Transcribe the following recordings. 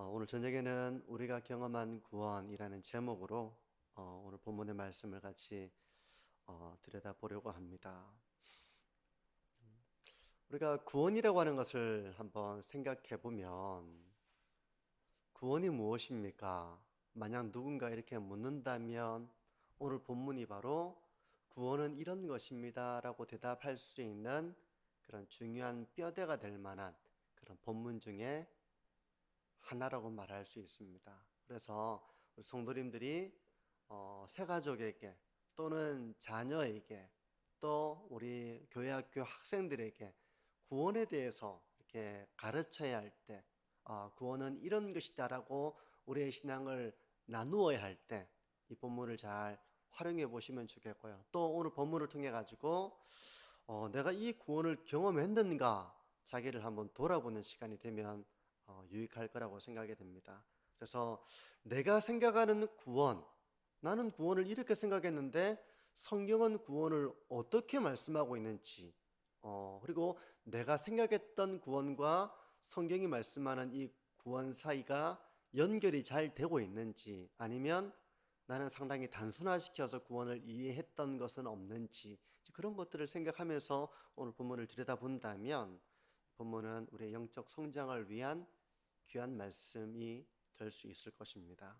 어, 오늘 저녁에는 우리가 경험한 구원이라는 제목으로 어, 오늘 본문의 말씀을 같이 어, 들여다 보려고 합니다. 우리가 구원이라고 하는 것을 한번 생각해 보면 구원이 무엇입니까? 만약 누군가 이렇게 묻는다면 오늘 본문이 바로 구원은 이런 것입니다라고 대답할 수 있는 그런 중요한 뼈대가 될 만한 그런 본문 중에 하나라고 말할 수 있습니다. 그래서 우리 성도님들이 어, 새 가족에게 또는 자녀에게 또 우리 교회 학교 학생들에게 구원에 대해서 이렇게 가르쳐야 할 때, 아, 구원은 이런 것이다라고 우리의 신앙을 나누어야 할 때 이 본문을 잘 활용해 보시면 좋겠고요. 또 오늘 본문을 통해 가지고 어, 내가 이 구원을 경험했는가 자기를 한번 돌아보는 시간이 되면 어, 유익할 거라고 생각이 됩니다. 그래서 내가 생각하는 구원, 나는 구원을 이렇게 생각했는데 성경은 구원을 어떻게 말씀하고 있는지, 어, 그리고 내가 생각했던 구원과 성경이 말씀하는 이 구원 사이가 연결이 잘 되고 있는지, 아니면 나는 상당히 단순화시켜서 구원을 이해했던 것은 없는지, 그런 것들을 생각하면서 오늘 본문을 들여다본다면, 본문은 우리의 영적 성장을 위한 귀한 말씀이 될 수 있을 것입니다.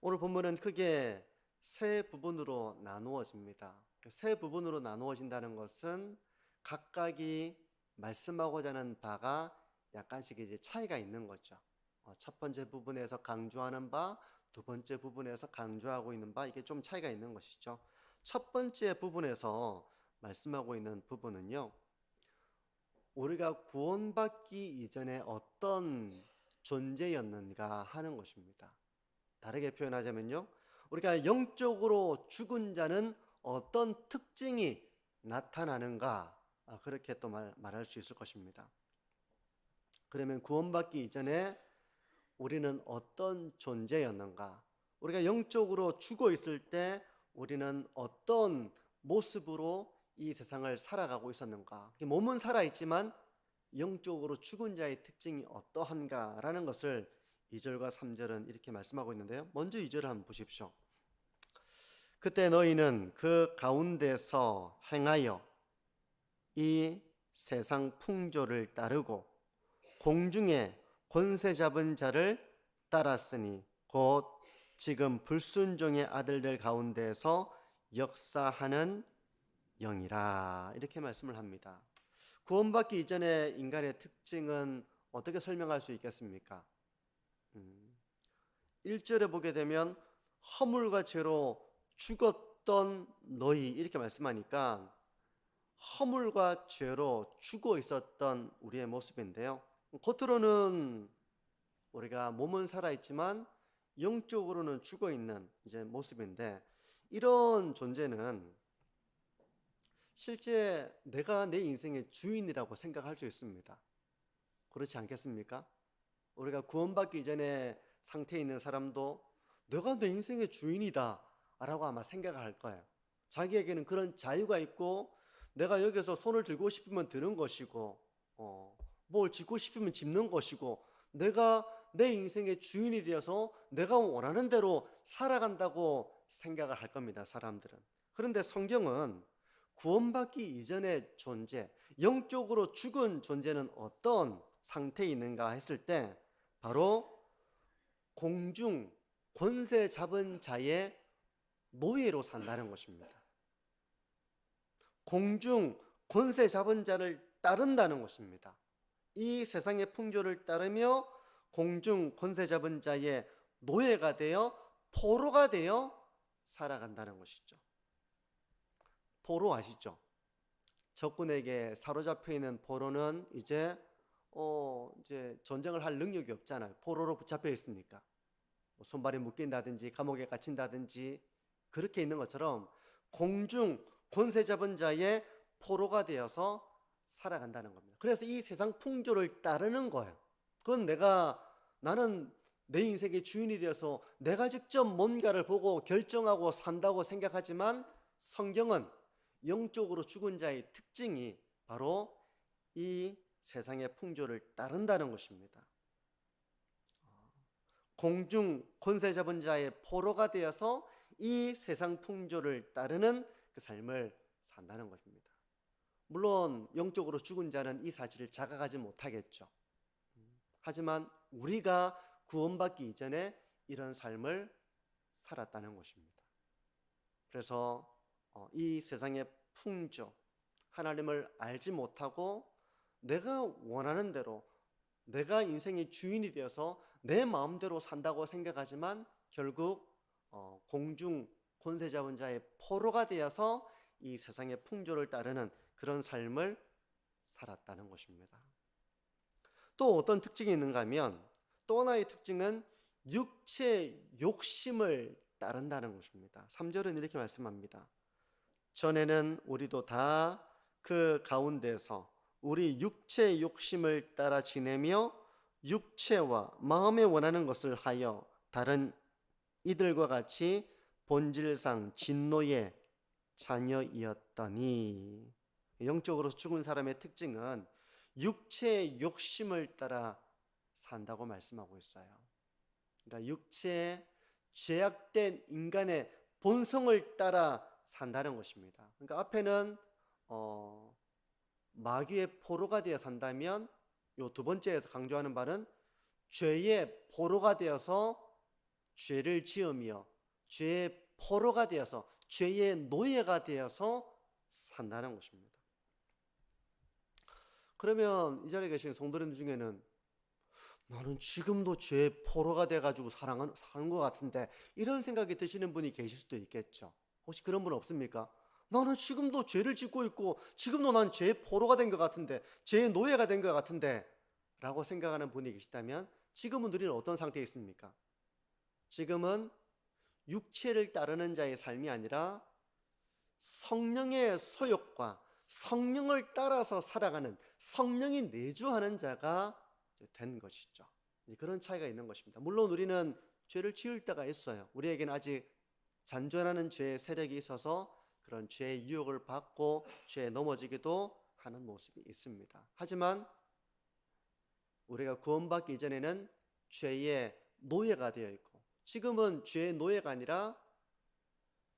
오늘 본문은 크게 세 부분으로 나누어집니다. 그세 부분으로 나누어진다는 것은 각각이 말씀하고자 하는 바가 약간씩 이제 차이가 있는 거죠. 어, 첫 번째 부분에서 강조하는 바, 두 번째 부분에서 강조하고 있는 바, 이게 좀 차이가 있는 것이죠. 첫 번째 부분에서 말씀하고 있는 부분은요, 우리가 구원받기 이전에 어떤 존재였는가 하는 것입니다. 다르게 표현하자면요. 우리가 영적으로 죽은 자는 어떤 특징이 나타나는가 아, 그렇게 또 말, 말할 수 있을 것입니다. 그러면 구원받기 이전에 우리는 어떤 존재였는가? 우리가 영적으로 죽어 있을 때 우리는 어떤 모습으로 이 세상을 살아가고 있었는가? 몸은 살아 있지만 영적으로 죽은 자의 특징이 어떠한가라는 것을 2절과 3절은 이렇게 말씀하고 있는데요. 먼저 2절을 한번 보십시오. 그때 너희는 그 가운데서 행하여 이 세상 풍조를 따르고 공중에 권세 잡은 자를 따랐으니 곧 지금 불순종의 아들들 가운데서 역사하는 영이라 이렇게 말씀을 합니다. 구원받기 이전의 인간의 특징은 어떻게 설명할 수 있겠습니까? 음, 1절에 보게 되면 허물과 죄로 죽었던 너희 이렇게 말씀하니까 허물과 죄로 죽어 있었던 우리의 모습인데요. 겉으로는 우리가 몸은 살아 있지만 영적으로는 죽어 있는 이제 모습인데 이런 존재는 실제 내가 내 인생의 주인이라고 생각할 수 있습니다. 그렇지 않겠습니까? 우리가 구원받기 이전에 상태에 있는 사람도 내가 내 인생의 주인이다 라고 아마 생각을 할 거예요. 자기에게는 그런 자유가 있고 내가 여기서 손을 들고 싶으면 드는 것이고 어, 뭘 짓고 싶으면 짓는 것이고 내가 내 인생의 주인이 되어서 내가 원하는 대로 살아간다고 생각을 할 겁니다. 사람들은. 그런데 성경은 구원받기 이전의 존재, 영적으로 죽은 존재는 어떤 상태에 있는가 했을 때 바로 공중 권세 잡은 자의 노예로 산다는 것입니다. 공중 권세 잡은 자를 따른다는 것입니다. 이 세상의 풍조를 따르며 공중 권세 잡은 자의 노예가 되어 포로가 되어 살아간다는 것이죠. 포로 아시죠? 적군에게 사로잡혀 있는 포로는 이제 어 이제 전쟁을 할 능력이 없잖아요. 포로로 붙잡혀 있으니까 뭐 손발이 묶인다든지 감옥에 갇힌다든지 그렇게 있는 것처럼 공중 권세 잡은 자의 포로가 되어서 살아간다는 겁니다. 그래서 이 세상 풍조를 따르는 거예요. 그건 내가 나는 내 인생의 주인이 되어서 내가 직접 뭔가를 보고 결정하고 산다고 생각하지만 성경은 영적으로 죽은 자의 특징이 바로 이 세상의 풍조를 따른다는 것입니다. 공중 권세 잡은 자의 포로가 되어서 이 세상 풍조를 따르는 그 삶을 산다는 것입니다. 물론 영적으로 죽은 자는 이 사실을 자각하지 못하겠죠. 하지만 우리가 구원받기 이전에 이런 삶을 살았다는 것입니다. 그래서 어, 이 세상의 풍조, 하나님을 알지 못하고 내가 원하는 대로 내가 인생의 주인이 되어서 내 마음대로 산다고 생각하지만 결국 어, 공중 권세 잡은 자의 포로가 되어서 이 세상의 풍조를 따르는 그런 삶을 살았다는 것입니다. 또 어떤 특징이 있는가 하면 또 하나의 특징은 육체 욕심을 따른다는 것입니다. 3절은 이렇게 말씀합니다. 전에는 우리도 다 그 가운데서 우리 육체의 욕심을 따라 지내며 육체와 마음에 원하는 것을 하여 다른 이들과 같이 본질상 진노의 자녀이었더니 영적으로 죽은 사람의 특징은 육체의 욕심을 따라 산다고 말씀하고 있어요. 그러니까 육체의 죄악된 인간의 본성을 따라 산다는 것입니다. 그러니까 앞에는 어, 마귀의 포로가 되어 산다면 요 두 번째에서 강조하는 바는 죄의 포로가 되어서 죄를 지으며 죄의 포로가 되어서 죄의 노예가 되어서 산다는 것입니다. 그러면 이 자리에 계신 성도님들 중에는 나는 지금도 죄의 포로가 돼가지고 사랑은 사는 것 같은데 이런 생각이 드시는 분이 계실 수도 있겠죠. 혹시 그런 분 없습니까? 나는 지금도 죄를 짓고 있고 지금도 난 죄의 포로가 된 것 같은데 죄의 노예가 된 것 같은데 라고 생각하는 분이 계시다면 지금은 우리는 어떤 상태에 있습니까? 지금은 육체를 따르는 자의 삶이 아니라 성령의 소욕과 성령을 따라서 살아가는 성령이 내주하는 자가 된 것이죠. 그런 차이가 있는 것입니다. 물론 우리는 죄를 지을 때가 있어요. 우리에게는 아직 잔존하는 죄의 세력이 있어서 그런 죄의 유혹을 받고 죄에 넘어지기도 하는 모습이 있습니다. 하지만 우리가 구원받기 이전에는 죄의 노예가 되어 있고 지금은 죄의 노예가 아니라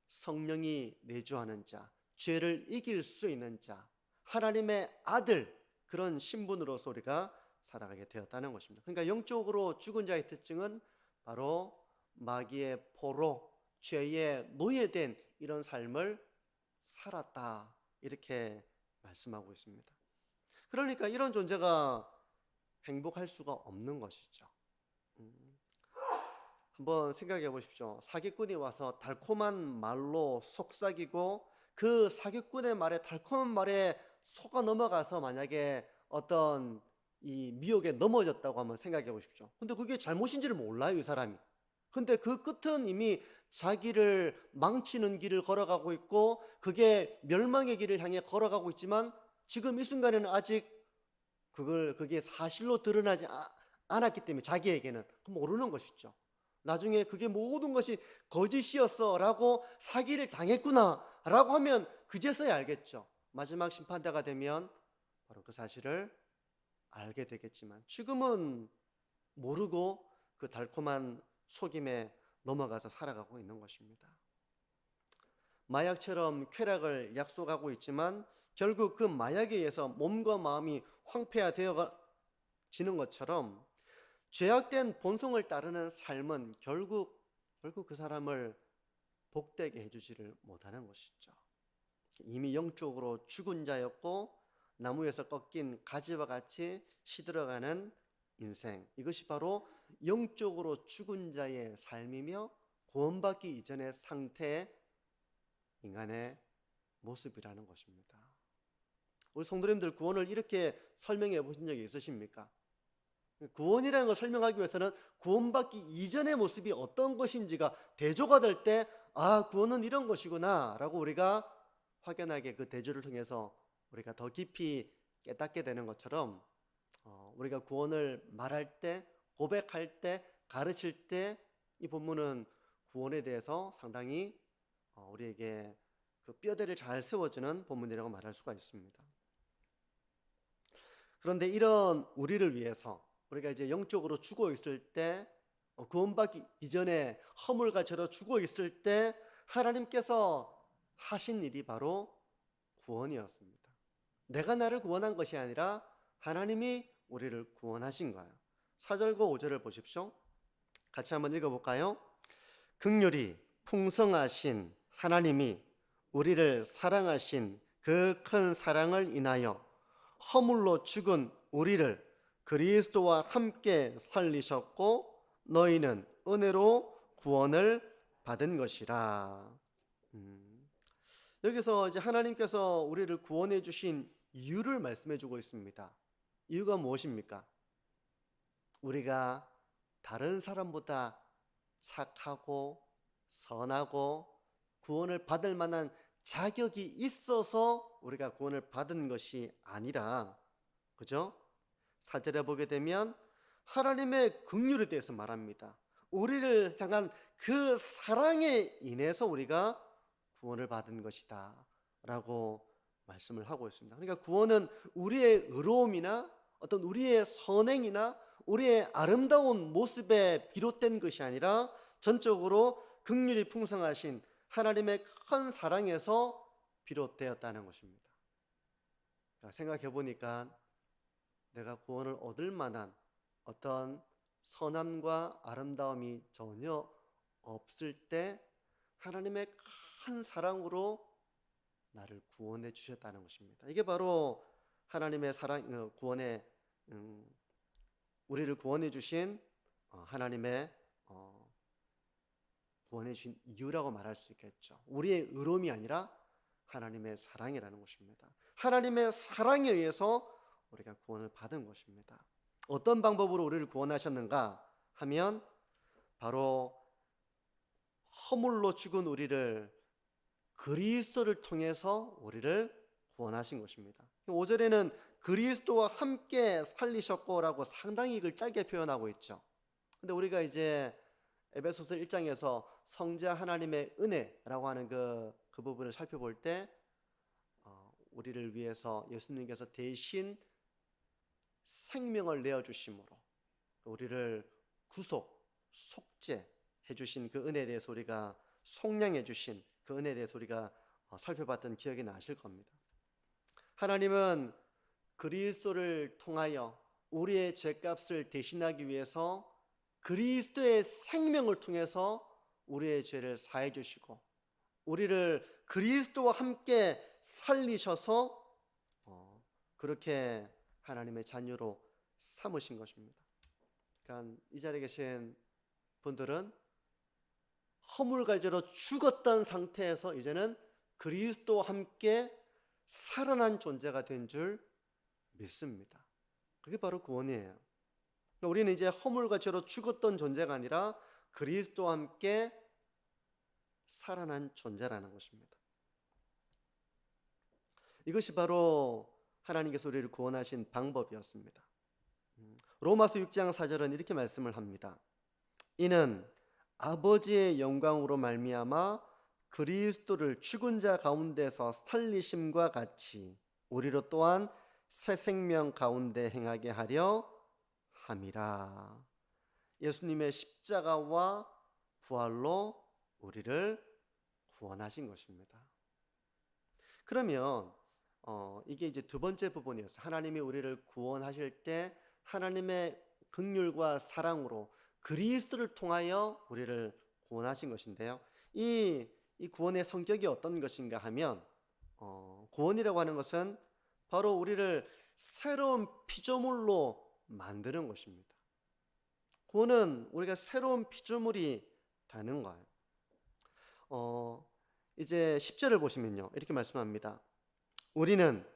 성령이 내주하는 자, 죄를 이길 수 있는 자, 하나님의 아들 그런 신분으로서 우리가 살아가게 되었다는 것입니다. 그러니까 영적으로 죽은 자의 특징은 바로 마귀의 포로, 죄의 노예된 이런 삶을 살았다. 이렇게 말씀하고 있습니다. 그러니까 이런 존재가 행복할 수가 없는 것이죠. 음, 한번 생각해 보십시오. 사기꾼이 와서 달콤한 말로 속삭이고 그 사기꾼의 말에 달콤한 말에 속아 넘어가서 만약에 어떤 이 미혹에 넘어졌다고 한번 생각해 보십시오. 근데 그게 잘못인지를 몰라요, 이 사람이. 근데 그 끝은 이미 자기를 망치는 길을 걸어가고 있고 그게 멸망의 길을 향해 걸어가고 있지만 지금 이 순간에는 아직 그걸 그게 사실로 드러나지 아- 않았기 때문에 자기에게는 모르는 것이죠. 나중에 그게 모든 것이 거짓이었어라고 사기를 당했구나라고 하면 그제서야 알겠죠. 마지막 심판대가 되면 바로 그 사실을 알게 되겠지만 지금은 모르고 그 달콤한 속임에 넘어가서 살아가고 있는 것입니다. 마약처럼 쾌락을 약속하고 있지만 결국 그 마약에 의해서 몸과 마음이 황폐화되어지는 것처럼 죄악된 본성을 따르는 삶은 결국 결국 그 사람을 복되게 해주지를 못하는 것이죠. 이미 영적으로 죽은 자였고 나무에서 꺾인 가지와 같이 시들어가는 인생. 이것이 바로 영적으로 죽은 자의 삶이며 구원받기 이전의 상태의 인간의 모습이라는 것입니다. 우리 성도님들 구원을 이렇게 설명해 보신 적이 있으십니까? 구원이라는 걸 설명하기 위해서는 구원받기 이전의 모습이 어떤 것인지가 대조가 될 때, 아, 구원은 이런 것이구나, 라고 우리가 확연하게 그 대조를 통해서 우리가 더 깊이 깨닫게 되는 것처럼, 어, 우리가 구원을 말할 때, 고백할 때, 가르칠 때, 이 본문은 구원에 대해서 상당히 어, 우리에게 그 뼈대를 잘 세워주는 본문이라고 말할 수가 있습니다. 그런데 이런 우리를 위해서 우리가 이제 영적으로 죽어 있을 때 어, 구원받기 이전에 허물과 죄로 죽어 있을 때 하나님께서 하신 일이 바로 구원이었습니다. 내가 나를 구원한 것이 아니라 하나님이 우리를 구원하신 거예요. 4절과 5절을 보십시오. 같이 한번 읽어볼까요? 극률이 풍성하신 하나님이 우리를 사랑하신 그 큰 사랑을 인하여 허물로 죽은 우리를 그리스도와 함께 살리셨고 너희는 은혜로 구원을 받은 것이라. 음, 여기서 이제 하나님께서 우리를 구원해 주신 이유를 말씀해 주고 있습니다. 이유가 무엇입니까? 우리가 다른 사람보다 착하고 선하고 구원을 받을 만한 자격이 있어서 우리가 구원을 받은 것이 아니라 그죠? 사절에 보게 되면 하나님의 긍휼에 대해서 말합니다. 우리를 향한 그 사랑에 인해서 우리가 구원을 받은 것이다. 라고 말씀을 하고 있습니다. 그러니까 구원은 우리의 의로움이나 어떤 우리의 선행이나 우리의 아름다운 모습에 비롯된 것이 아니라 전적으로 극률이 풍성하신 하나님의 큰 사랑에서 비롯되었다는 것입니다. 생각해 보니까 내가 구원을 얻을 만한 어떤 선함과 아름다움이 전혀 없을 때 하나님의 큰 사랑으로 나를 구원해 주셨다는 것입니다. 이게 바로 하나님의 사랑 어, 구원의 음, 우리를 구원해 주신 어, 하나님의 어, 구원해 주신 이유라고 말할 수 있겠죠. 우리의 의로움이 아니라 하나님의 사랑이라는 것입니다. 하나님의 사랑에 의해서 우리가 구원을 받은 것입니다. 어떤 방법으로 우리를 구원하셨는가 하면 바로 허물로 죽은 우리를 그리스도를 통해서 우리를 구원하신 것입니다. 5절에는 그리스도와 함께 살리셨고라고 상당히 이걸 짧게 표현하고 있죠. 근데 우리가 이제 에베소서 1장에서 성자 하나님의 은혜라고 하는 그, 그 부분을 살펴볼 때 어, 우리를 위해서 예수님께서 대신 생명을 내어 주심으로 우리를 구속, 속죄 해 주신 그 은혜에 대해서 우리가 속량해 주신 그 은혜에 대해서 우리가 어, 살펴봤던 기억이 나실 겁니다. 하나님은 그리스도를 통하여 우리의 죄값을 대신하기 위해서 그리스도의 생명을 통해서 우리의 죄를 사해 주시고 우리를 그리스도와 함께 살리셔서 어, 그렇게 하나님의 자녀로 삼으신 것입니다. 그러니까 이 자리에 계신 분들은 허물가지로 죽었던 상태에서 이제는 그리스도와 함께 살아난 존재가 된 줄 믿습니다. 그게 바로 구원이에요. 그러니까 우리는 이제 허물과 죄로 죽었던 존재가 아니라 그리스도와 함께 살아난 존재라는 것입니다. 이것이 바로 하나님께서 우리를 구원하신 방법이었습니다. 음, 로마서 6장 4절은 이렇게 말씀을 합니다. 이는 아버지의 영광으로 말미암아 그리스도를 죽은 자 가운데서 살리심과 같이 우리로 또한 새 생명 가운데 행하게 하려 함이라. 예수님의 십자가와 부활로 우리를 구원하신 것입니다. 그러면 어, 이게 이제 두 번째 부분이었어요. 하나님이 우리를 구원하실 때 하나님의 극률과 사랑으로 그리스도를 통하여 우리를 구원하신 것인데요. 이, 이 구원의 성격이 어떤 것인가 하면 어, 구원이라고 하는 것은 바로 우리를 새로운 피조물로 만드는 것입니다. 구원은 우리가 새로운 피조물이 되는 거예요. 어, 이제 10절을 보시면요. 이렇게 말씀합니다. 우리는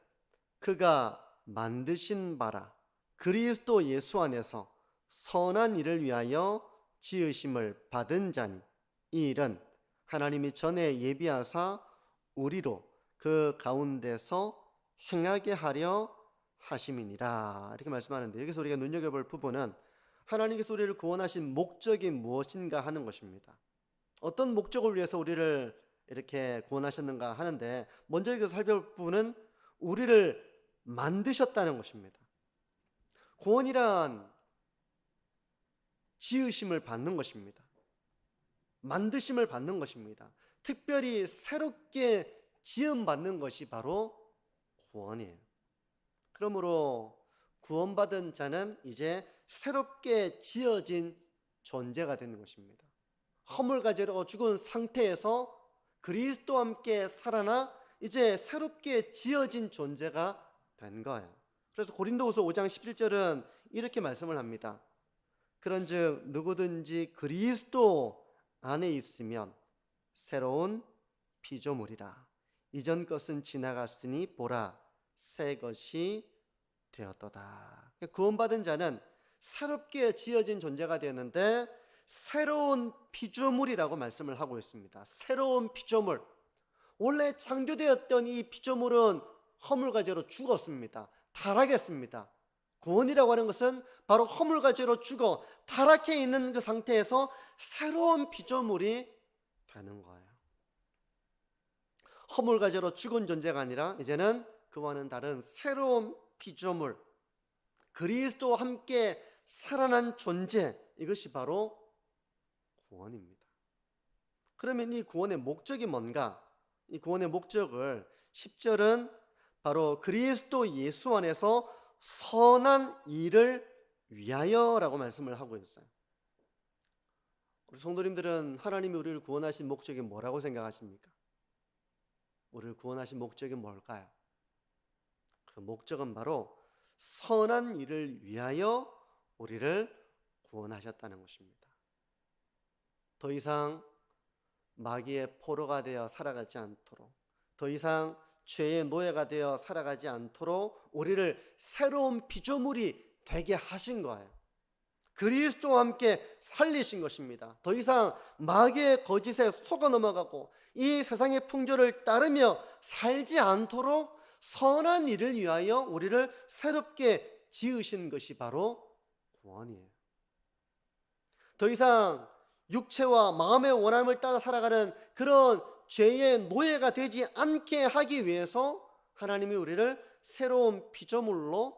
그가 만드신 바라 그리스도 예수 안에서 선한 일을 위하여 지으심을 받은 자니 이 일은 하나님이 전에 예비하사 우리로 그 가운데서 행하게 하려 하심이니라 이렇게 말씀하는데 여기서 우리가 눈여겨볼 부분은 하나님께서 우리를 구원하신 목적이 무엇인가 하는 것입니다. 어떤 목적을 위해서 우리를 이렇게 구원하셨는가 하는데 먼저 여기서 살펴볼 부분은 우리를 만드셨다는 것입니다. 구원이란 지으심을 받는 것입니다. 만드심을 받는 것입니다. 특별히 새롭게 지음 받는 것이 바로 구원이에요. 그러므로 구원받은 자는 이제 새롭게 지어진 존재가 되는 것입니다. 허물 가지러 죽은 상태에서 그리스도와 함께 살아나 이제 새롭게 지어진 존재가 된 거예요. 그래서 고린도후서 5장 17절은 이렇게 말씀을 합니다. 그런즉 누구든지 그리스도 안에 있으면 새로운 피조물이라 이전 것은 지나갔으니 보라 새 것이 되었도다. 구원받은 자는 새롭게 지어진 존재가 되는데 새로운 피조물이라고 말씀을 하고 있습니다. 새로운 피조물. 원래 창조되었던 이 피조물은 허물가지로 죽었습니다. 타락했습니다. 구원이라고 하는 것은 바로 허물가지로 죽어 타락해 있는 그 상태에서 새로운 피조물이 되는 거예요. 허물가지로 죽은 존재가 아니라 이제는 그와는 다른 새로운 피조물, 그리스도와 함께 살아난 존재, 이것이 바로 구원입니다. 그러면 이 구원의 목적이 뭔가? 이 구원의 목적을 10절은 바로 그리스도 예수 안에서 선한 일을 위하여라고 말씀을 하고 있어요. 우리 성도님들은 하나님이 우리를 구원하신 목적이 뭐라고 생각하십니까? 우리를 구원하신 목적이 뭘까요? 그 목적은 바로 선한 일을 위하여 우리를 구원하셨다는 것입니다. 더 이상 마귀의 포로가 되어 살아가지 않도록 더 이상 죄의 노예가 되어 살아가지 않도록 우리를 새로운 피조물이 되게 하신 거예요. 그리스도와 함께 살리신 것입니다. 더 이상 마귀의 거짓에 속아 넘어가고 이 세상의 풍조를 따르며 살지 않도록 선한 일을 위하여 우리를 새롭게 지으신 것이 바로 구원이에요. 더 이상 육체와 마음의 원함을 따라 살아가는 그런 죄의 노예가 되지 않게 하기 위해서 하나님이 우리를 새로운 피조물로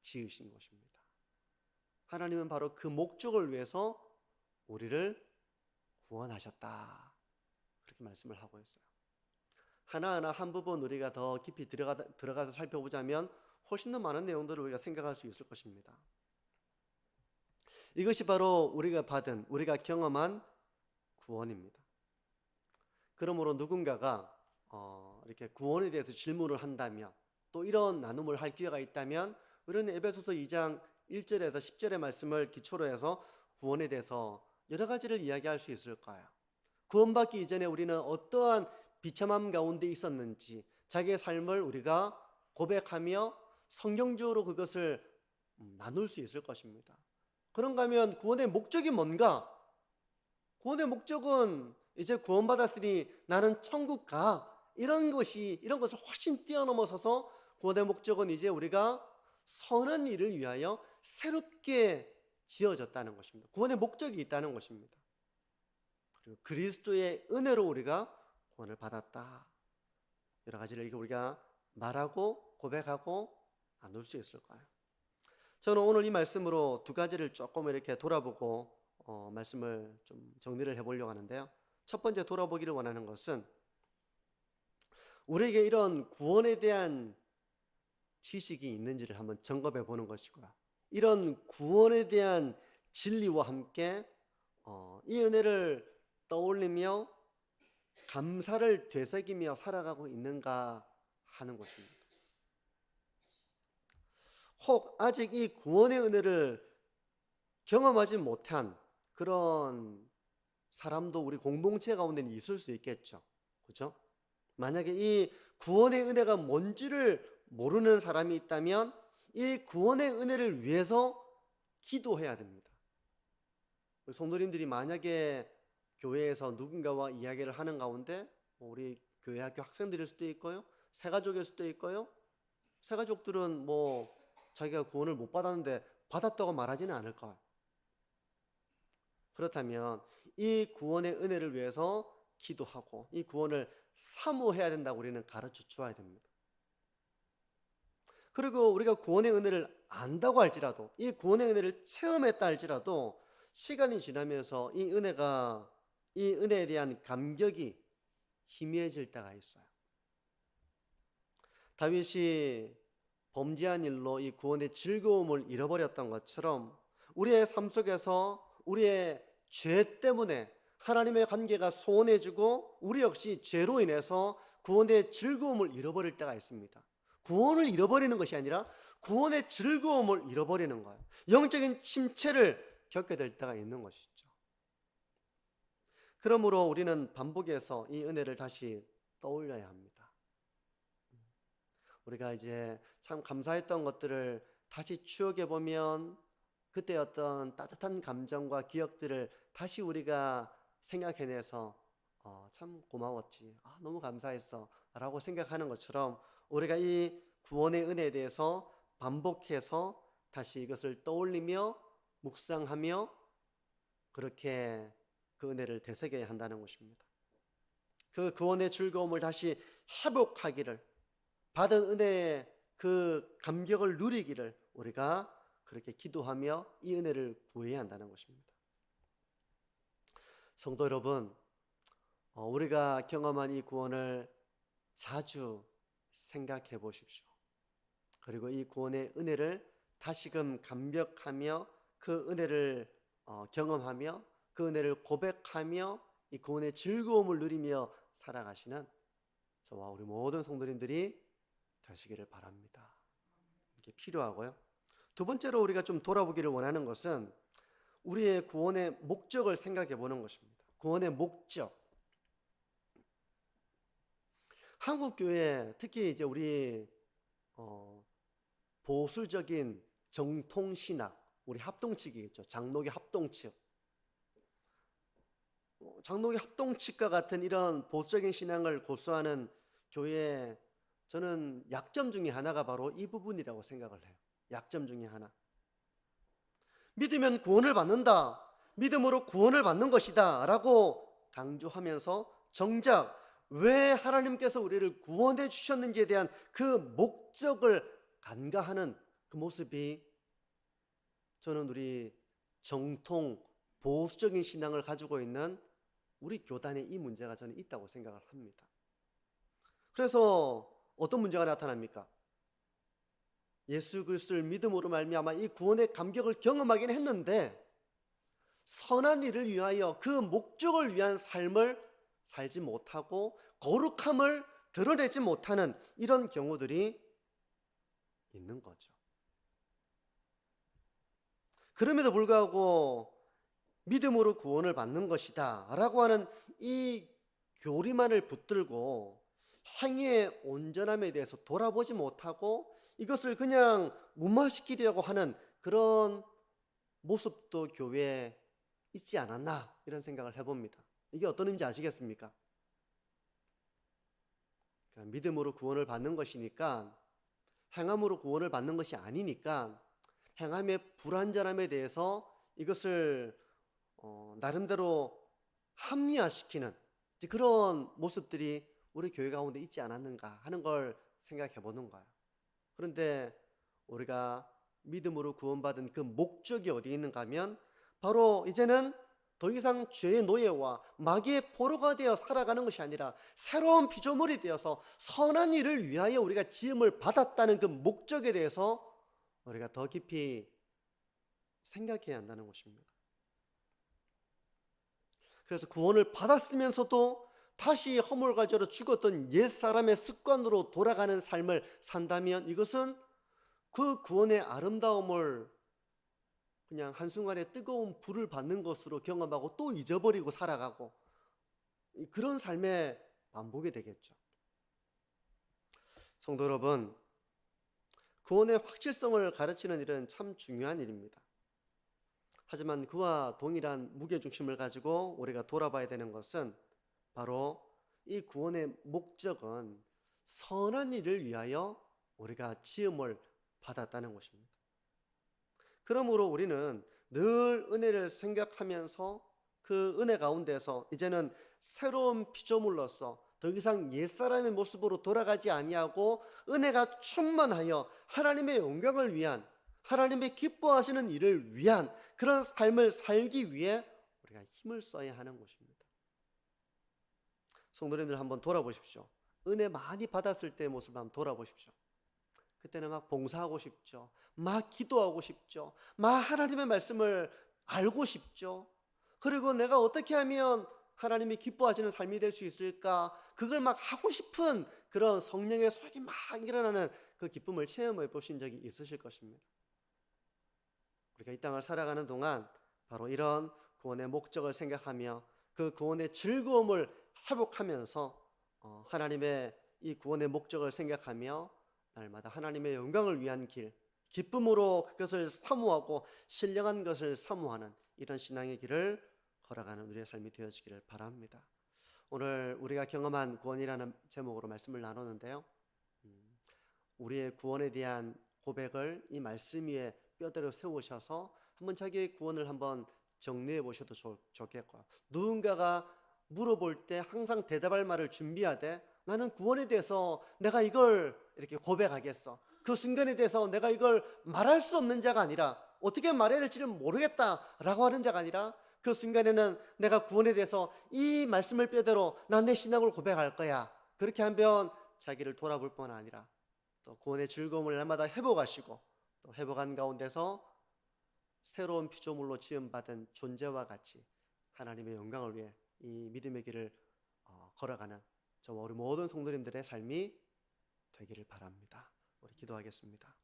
지으신 것입니다. 하나님은 바로 그 목적을 위해서 우리를 구원하셨다. 그렇게 말씀을 하고 있어요. 하나하나 한 부분 우리가 더 깊이 들어가, 들어가서 살펴보자면 훨씬 더 많은 내용들을 우리가 생각할 수 있을 것입니다. 이것이 바로 우리가 받은, 우리가 경험한 구원입니다. 그러므로 누군가가 어, 이렇게 구원에 대해서 질문을 한다면 또 이런 나눔을 할 기회가 있다면 우리는 에베소서 2장 1절에서 10절의 말씀을 기초로 해서 구원에 대해서 여러 가지를 이야기할 수 있을 거예요. 구원받기 이전에 우리는 어떠한 비참함 가운데 있었는지 자기의 삶을 우리가 고백하며 성경적으로 그것을 음, 나눌 수 있을 것입니다. 그런가 하면 구원의 목적이 뭔가? 구원의 목적은 이제 구원받았으니 나는 천국 가. 이런 것이, 이런 것을 훨씬 뛰어넘어서서 구원의 목적은 이제 우리가 선한 일을 위하여 새롭게 지어졌다는 것입니다. 구원의 목적이 있다는 것입니다. 그리고 그리스도의 은혜로 우리가 구원을 받았다. 여러 가지를 이렇게 우리가 말하고 고백하고 나눌 수 있을 까요 저는 오늘 이 말씀으로 두 가지를 조금 이렇게 돌아보고 어, 말씀을 좀 정리를 해보려고 하는데요. 첫 번째 돌아보기를 원하는 것은 우리에게 이런 구원에 대한 지식이 있는지를 한번 점검해 보는 것이고요. 이런 구원에 대한 진리와 함께 어, 이 은혜를 떠올리며 감사를 되새기며 살아가고 있는가 하는 것입니다. 혹 아직 이 구원의 은혜를 경험하지 못한 그런 사람도 우리 공동체 가운데 있을 수 있겠죠. 그렇죠? 만약에 이 구원의 은혜가 뭔지를 모르는 사람이 있다면 이 구원의 은혜를 위해서 기도해야 됩니다. 성도님들이 만약에 교회에서 누군가와 이야기를 하는 가운데 뭐 우리 교회 학교 학생들일 수도 있고요. 새가족일 수도 있고요. 새가족들은 뭐 자기가 구원을 못 받았는데 받았다고 말하지는 않을 거예요. 그렇다면 이 구원의 은혜를 위해서 기도하고 이 구원을 사모해야 된다고 우리는 가르쳐 주어야 됩니다. 그리고 우리가 구원의 은혜를 안다고 할지라도 이 구원의 은혜를 체험했다 할지라도 시간이 지나면서 이 은혜가 이 은혜에 대한 감격이 희미해질 때가 있어요. 다윗이 범죄한 일로 이 구원의 즐거움을 잃어버렸던 것처럼 우리의 삶 속에서 우리의 죄 때문에 하나님의 관계가 소원해지고 우리 역시 죄로 인해서 구원의 즐거움을 잃어버릴 때가 있습니다. 구원을 잃어버리는 것이 아니라 구원의 즐거움을 잃어버리는 거예요. 영적인 침체를 겪게 될 때가 있는 것이죠. 그러므로 우리는 반복해서 이 은혜를 다시 떠올려야 합니다. 우리가 이제 참 감사했던 것들을 다시 추억해 보면 그때 어떤 따뜻한 감정과 기억들을 다시 우리가 생각해내서 어, 참 고마웠지. 아, 너무 감사했어. 라고 생각하는 것처럼 우리가 이 구원의 은혜에 대해서 반복해서 다시 이것을 떠올리며 묵상하며 그렇게 그 은혜를 되새겨야 한다는 것입니다. 그 구원의 즐거움을 다시 회복하기를 받은 은혜의 그 감격을 누리기를 우리가 그렇게 기도하며 이 은혜를 구해야 한다는 것입니다. 성도 여러분, 어, 우리가 경험한 이 구원을 자주 생각해 보십시오. 그리고 이 구원의 은혜를 다시금 감격하며 그 은혜를 어, 경험하며 그 은혜를 고백하며 이 구원의 즐거움을 누리며 살아가시는 저와 우리 모든 성도님들이 되시기를 바랍니다. 이게 필요하고요. 두 번째로 우리가 좀 돌아보기를 원하는 것은 우리의 구원의 목적을 생각해 보는 것입니다. 구원의 목적. 한국 교회 특히 이제 우리 어, 보수적인 정통 신학, 우리 합동측이겠죠. 장로교 합동측. 어, 장로교 합동측과 같은 이런 보수적인 신앙을 고수하는 교회 저는 약점 중에 하나가 바로 이 부분이라고 생각을 해요. 약점 중에 하나. 믿으면 구원을 받는다. 믿음으로 구원을 받는 것이다. 라고 강조하면서 정작 왜 하나님께서 우리를 구원해 주셨는지에 대한 그 목적을 간과하는 그 모습이 저는 우리 정통 보수적인 신앙을 가지고 있는 우리 교단의 이 문제가 저는 있다고 생각을 합니다. 그래서 어떤 문제가 나타납니까? 예수 그리스도를 믿음으로 말미암아 이 구원의 감격을 경험하긴 했는데 선한 일을 위하여 그 목적을 위한 삶을 살지 못하고 거룩함을 드러내지 못하는 이런 경우들이 있는 거죠. 그럼에도 불구하고 믿음으로 구원을 받는 것이다 라고 하는 이 교리만을 붙들고 행위의 온전함에 대해서 돌아보지 못하고 이것을 그냥 무마시키려고 하는 그런 모습도 교회에 있지 않았나 이런 생각을 해봅니다. 이게 어떤 의미인지 아시겠습니까? 그러니까 믿음으로 구원을 받는 것이니까 행함으로 구원을 받는 것이 아니니까 행함의 불완전함에 대해서 이것을 어, 나름대로 합리화시키는 그런 모습들이 우리 교회 가운데 있지 않았는가 하는 걸 생각해 보는 거예요. 그런데 우리가 믿음으로 구원받은 그 목적이 어디 있는가 하면 바로 이제는 더 이상 죄의 노예와 마귀의 포로가 되어 살아가는 것이 아니라 새로운 피조물이 되어서 선한 일을 위하여 우리가 지음을 받았다는 그 목적에 대해서 우리가 더 깊이 생각해야 한다는 것입니다. 그래서 구원을 받았으면서도 다시 허물 가지러 죽었던 옛 사람의 습관으로 돌아가는 삶을 산다면 이것은 그 구원의 아름다움을 그냥 한순간에 뜨거운 불을 받는 것으로 경험하고 또 잊어버리고 살아가고 그런 삶의 반복이 되겠죠. 성도 여러분, 구원의 확실성을 가르치는 일은 참 중요한 일입니다. 하지만 그와 동일한 무게중심을 가지고 우리가 돌아봐야 되는 것은 바로 이 구원의 목적은 선한 일을 위하여 우리가 지음을 받았다는 것입니다. 그러므로 우리는 늘 은혜를 생각하면서 그 은혜 가운데서 이제는 새로운 피조물로서 더 이상 옛사람의 모습으로 돌아가지 아니하고 은혜가 충만하여 하나님의 영광을 위한 하나님의 기뻐하시는 일을 위한 그런 삶을 살기 위해 우리가 힘을 써야 하는 것입니다. 성도님들 한번 돌아보십시오. 은혜 많이 받았을 때의 모습을 한번 돌아보십시오. 그때는 막 봉사하고 싶죠. 막 기도하고 싶죠. 막 하나님의 말씀을 알고 싶죠. 그리고 내가 어떻게 하면 하나님이 기뻐하시는 삶이 될 수 있을까? 그걸 막 하고 싶은 그런 성령의 소식이 막 일어나는 그 기쁨을 체험해 보신 적이 있으실 것입니다. 우리가 이 땅을 살아가는 동안 바로 이런 구원의 목적을 생각하며 그 구원의 즐거움을 회복하면서 어, 하나님의 이 구원의 목적을 생각하며 날마다 하나님의 영광을 위한 길, 기쁨으로 그것을 사모하고 신령한 것을 사모하는 이런 신앙의 길을 걸어가는 우리의 삶이 되어지기를 바랍니다. 오늘 우리가 경험한 구원이라는 제목으로 말씀을 나누는데요. 음, 우리의 구원에 대한 고백을 이 말씀 위에 뼈대로 세우셔서 한번 자기의 구원을 한번 정리해 보셔도 좋, 좋겠고요. 누군가가 물어볼 때 항상 대답할 말을 준비하되 나는 구원에 대해서 내가 이걸 이렇게 고백하겠어. 그 순간에 대해서 내가 이걸 말할 수 없는 자가 아니라 어떻게 말해야 될지를 모르겠다라고 하는 자가 아니라 그 순간에는 내가 구원에 대해서 이 말씀을 뼈대로 난 내 신앙을 고백할 거야. 그렇게 하면 자기를 돌아볼 뿐 아니라 또 구원의 즐거움을 날마다 회복하시고 또 회복한 가운데서 새로운 피조물로 지음받은 존재와 같이 하나님의 영광을 위해 이 믿음의 길을 어, 걸어가는 저와 우리 모든 성도님들의 삶이 되기를 바랍니다. 우리 기도하겠습니다.